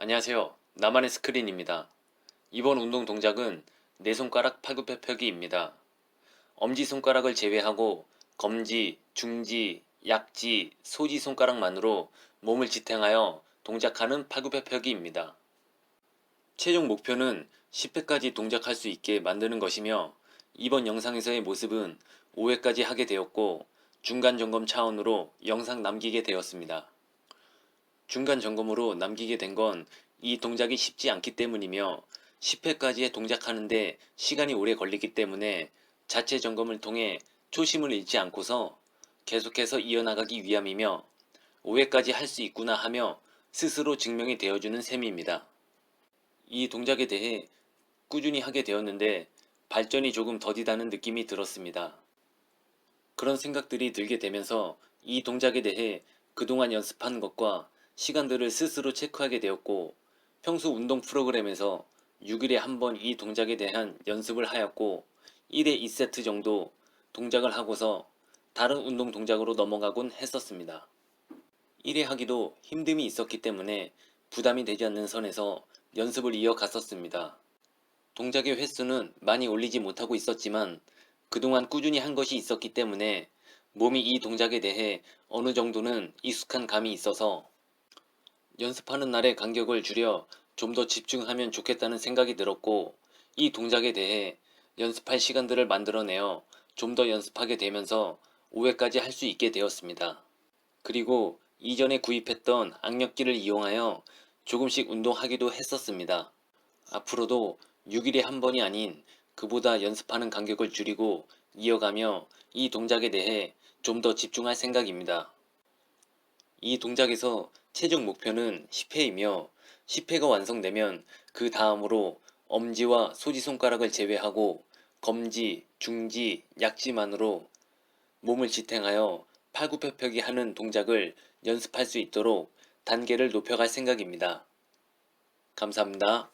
안녕하세요. 나만의 스크린입니다. 이번 운동 동작은 네 손가락 팔굽혀펴기입니다. 엄지 손가락을 제외하고 검지, 중지, 약지, 소지 손가락만으로 몸을 지탱하여 동작하는 팔굽혀펴기입니다. 최종 목표는 10회까지 동작할 수 있게 만드는 것이며 이번 영상에서의 모습은 5회까지 하게 되었고 중간 점검 차원으로 영상 남기게 되었습니다. 중간 점검으로 남기게 된 건 이 동작이 쉽지 않기 때문이며 10회까지의 동작하는데 시간이 오래 걸리기 때문에 자체 점검을 통해 초심을 잃지 않고서 계속해서 이어나가기 위함이며 5회까지 할 수 있구나 하며 스스로 증명이 되어주는 셈입니다. 이 동작에 대해 꾸준히 하게 되었는데 발전이 조금 더디다는 느낌이 들었습니다. 그런 생각들이 들게 되면서 이 동작에 대해 그동안 연습한 것과 시간들을 스스로 체크하게 되었고 평소 운동 프로그램에서 6일에 한 번 이 동작에 대한 연습을 하였고 1회 2세트 정도 동작을 하고서 다른 운동 동작으로 넘어가곤 했었습니다. 1회 하기도 힘듦이 있었기 때문에 부담이 되지 않는 선에서 연습을 이어갔었습니다. 동작의 횟수는 많이 올리지 못하고 있었지만 그동안 꾸준히 한 것이 있었기 때문에 몸이 이 동작에 대해 어느 정도는 익숙한 감이 있어서 연습하는 날의 간격을 줄여 좀 더 집중하면 좋겠다는 생각이 들었고 이 동작에 대해 연습할 시간들을 만들어내어 좀 더 연습하게 되면서 5회까지 할 수 있게 되었습니다. 그리고 이전에 구입했던 악력기를 이용하여 조금씩 운동하기도 했었습니다. 앞으로도 6일에 한 번이 아닌 그보다 연습하는 간격을 줄이고 이어가며 이 동작에 대해 좀 더 집중할 생각입니다. 이 동작에서 최종 목표는 10회이며 10회가 완성되면 그 다음으로 엄지와 소지손가락을 제외하고 검지, 중지, 약지만으로 몸을 지탱하여 팔굽혀펴기 하는 동작을 연습할 수 있도록 단계를 높여갈 생각입니다. 감사합니다.